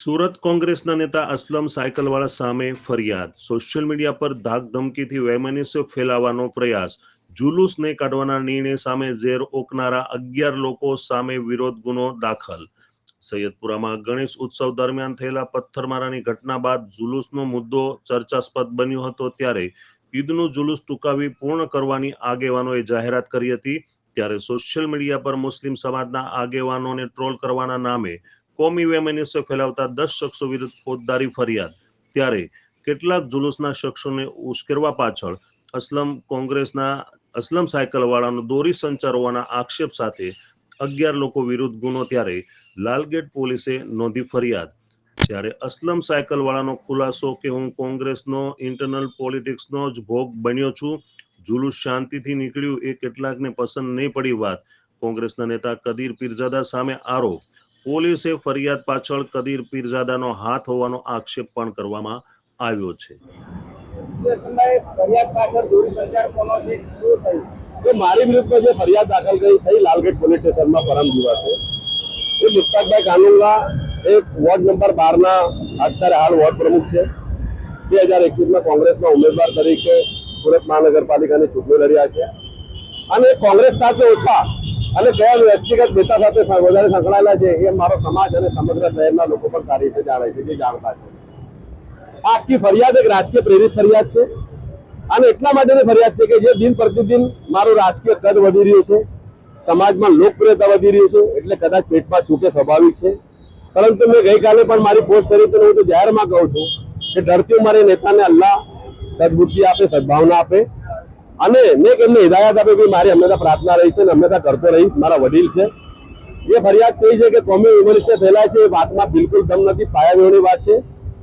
સુરત કોંગ્રેસના નેતા અસલમ સાયકલવાળા સામે ફરિયાદ. સોશિયલ મીડિયા પર ધાક ધમકીથી વૈમનસ્ય ફેલાવવાનો પ્રયાસ. જુલુસ નહીં કાઢવાના નિર્ણય સામે ઝેર ઓકનારા અગિયાર લોકો સામે વિરોધ ગુનો દાખલ. સૈયદપુરામાં ગણેશ ઉત્સવ દરમિયાન થયેલા પથ્થરમારાની ઘટના બાદ જુલુસનો મુદ્દો ચર્ચાસ્પદ બન્યો હતો ત્યારે ઈદનું જુલુસ ટૂંકાવી પૂર્ણ કરવાની આગેવાનોએ જાહેરાત કરી હતી. ત્યારે સોશિયલ મીડિયા પર મુસ્લિમ સમાજના આગેવાનોને ટ્રોલ કરવાના નામે કોમી વેમેનિસે ફેલાવતા દસ શખ્સો વિરુદ્ધ ફોજદારી ફરિયાદ. ત્યારે કેટલાક જુલુસના શખ્સોને ઉશ્કેરવા પાછળ અસલમ કોંગ્રેસના અસલમ સાયકલવાળાનો દોરી સંચાર હોવાના આક્ષેપ સાથે અગિયાર લોકો વિરુદ્ધ ગુનો ત્યારે લાલગેટ પોલીસે નોંધી ફરિયાદ. જ્યારે અસલમ સાયકલવાળાનો ખુલાસો કે હું કોંગ્રેસનો ઇન્ટરનલ પોલિટિક્સનો જ ભોગ બન્યો છું, જુલુસ શાંતિથી નીકળ્યું એ કેટલાકને પસંદ નહીં પડી વાત કોંગ્રેસના નેતા કદીર પીરઝાદા સામે આરોપ પોલીસે ફરિયાદ પાછળ કદીર પીરઝાદાનો હાથ હોવાનો આક્ષેપ પણ કરવામાં આવ્યો છે. મારી વિરુદ્ધમાં જે ફરિયાદ દાખલ થઈ થઈ લાલગેટ પોલીસ સ્ટેશનમાં પરમ દિવસે. એ મુસ્તાકભાઈ કાનુંગા એક વોર્ડ નંબર બારના અત્યારે હાલ વોર્ડ પ્રમુખ છે. બે હજાર એકવીસમાં કોંગ્રેસના ઉમેદવાર તરીકે સુરત મહાનગરપાલિકાની ચૂંટણી લડ્યા છે. અને કોંગ્રેસ સાથે ઓછા અને કયા વ્યક્તિગત નેતા સાથે વધારે સંકળાયેલા છે. એ મારો સમાજ અને સમગ્ર શહેરના લોકો પણ સારી રીતે જાણે છે, જે જાણતા છે. આખી ફરિયાદ એક રાજકીય પ્રેરિત ફરિયાદ છે. અને એટલા માટેની ફરિયાદ છે કે જે દિન પ્રતિદિન મારું રાજકીય કદ વધી રહ્યું છે, સમાજમાં લોકપ્રિયતા વધી રહ્યું છે, એટલે કદાચ પેટમાં ચૂકે સ્વાભાવિક છે. પરંતુ મેં ગઈકાલે પણ મારી પોસ્ટ કરી તો હું તો જાહેરમાં કહું છું કે ડરતી મારે નેતાને અલ્લાહ સદબુદ્ધિ આપે, સદભાવના આપે. અને મેં એમને હિદાયત આપે કે મારી હંમેશા પ્રાર્થના રહી છે અને હંમેશા કરતો રહી મારા વડીલ છે. એ ફરિયાદ થઈ છે કે કોમી વિમર્શે ફેલાય છે એ વાતમાં બિલકુલ દમ નથી પાયાની વાત છે.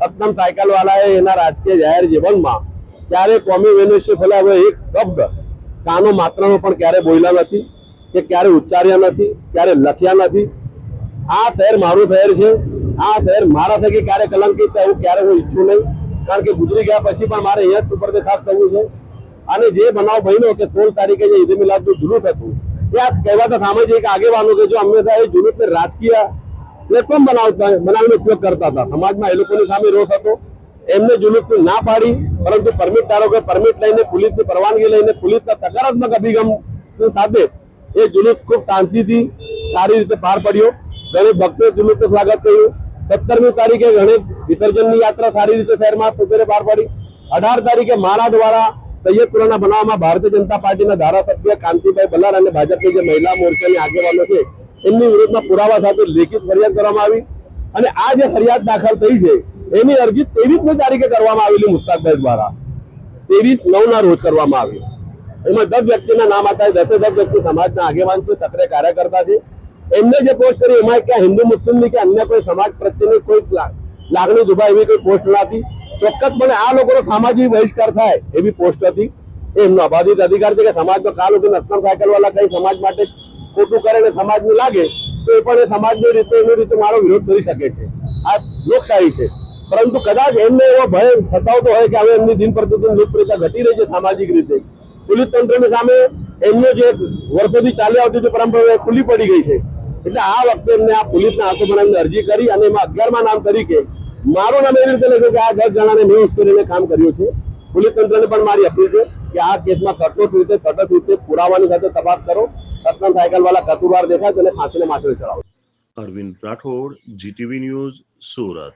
અસલમ સાયકલ વાળાએ એના રાજકીય જાહેર જીવનમાં ક્યારે કોમી વિમર્શે ફેલાવ્યો એક શબ્દ કાનો માત્રનો પણ ક્યારે બોલ્યા નથી, કે ક્યારે ઉચ્ચાર્યા નથી ક્યારે લખ્યા નથી. આ શહેર મારું શહેર છે. આ શહેર મારા થકી ક્યારે કલંકિત થવું ક્યારે હું ઈચ્છું નહીં. કારણ કે ગુજરી ગયા પછી પણ મારે અહીંયા જ ઉપર ખાસ થવું છે. અને જે બનાવ બન્યો કે સોળ તારીખે જે ઈદ મિલાદનું જુલુસ હતું, એ આ કહેવાતા સામાજિક આગેવાનો કે જો હંમેશા એ જુલુસને રાજકીય પ્લેટફોર્મ બનાવતા, બનાવીને ઉપયોગ કરતા હતા. સમાજમાં એ લોકોની સામે રોષ હતો. એમને જુલુસની ના પાડી, પરંતુ પરમિટ ધારકો પરમિટ લઈને પોલીસની પરવાનગી લઈને પોલીસના સકારાત્મક અભિગમ સાથે એ જુલુસ ખૂબ શાંતિથી સારી રીતે પાર પડ્યો. ગણેશ ભક્તોએ જુલુસનું સ્વાગત કર્યું. સત્તરમી તારીખે ગણેશ વિસર્જનની યાત્રા સારી રીતે શહેરમાં સુપેરે પાર પડી. અઢાર તારીખે મારા દ્વારા સૈયદપુરાના બનાવમાં ભારતીય જનતા પાર્ટીના ધારાસભ્ય કાંતિભાઈ બલાર અને ભાજપની જે મહિલા મોરચાની આગેવાનો છે, એમની વિરુદ્ધમાં પુરાવા સાથે લેખિત ફરિયાદ કરવામાં આવી અને આ જે ફરિયાદ દાખલ થઈ છે, એની અરજી ત્રેવીસમી તારીખે કરવામાં આવેલી મુસ્તાકભાઈ દ્વારા. ત્રેવીસ નવના રોજ કરવામાં આવી. એમાં દસ વ્યક્તિના નામ હતા દસે દસ વ્યક્તિ સમાજના આગેવાન છે સક્રિય કાર્યકર્તા છે. એમને જે પોસ્ટ કરી, એમાં ક્યાં હિન્દુ મુસ્લિમની કે અન્ય કોઈ સમાજ પ્રત્યેની કોઈ લાગણી દુભાય એવી કોઈ પોસ્ટ નથી. ચોક્કસપણે આ લોકોનો સામાજિક બહિષ્કાર થાય એવી પોસ્ટ હતી. એ એમનો અબાધિત અધિકાર છે કે સમાજનો કાલ લોકોને અસલમ સાયકલ વાળા કઈ સમાજ માટે ખોટું કરે ને સમાજને લાગે, તો એ પણ એ સમાજની રીતે, એની રીતે મારો વિરોધ કરી શકે છે. આ લોકશાહી છે. પરંતુ કદાચ એમને એવો ભય સતાવતો હોય કે હવે એમની દિન પ્રતિદિન લોકપ્રિયતા ઘટી રહી છે સામાજિક રીતે. પોલીસ તંત્રની સામે એમનો જે વર્ષોથી ચાલી આવતી હતી પરંપરા ખુલ્લી પડી ગઈ છે. એટલે આ વખતે એમને આ પોલીસના હાથો બનાવીને અરજી કરી અને એમાં અગિયારમા નામ તરીકે મારું નામ એવી રીતે લખ્યું કે આ દસ જણાને મેં કરીને કામ કર્યું છે. પોલીસ તંત્રને પણ મારી અપીલ છે કે આ કેસમાં કઠોર રીતે સતત રીતે પુરાવાની સાથે તપાસ કરો. સત્તમ સાયકલ વાળા કસૂરવાર દેખાય તેને ફાંસીને માછલી ચડાવો. Arvind Rathod GTV news Surat.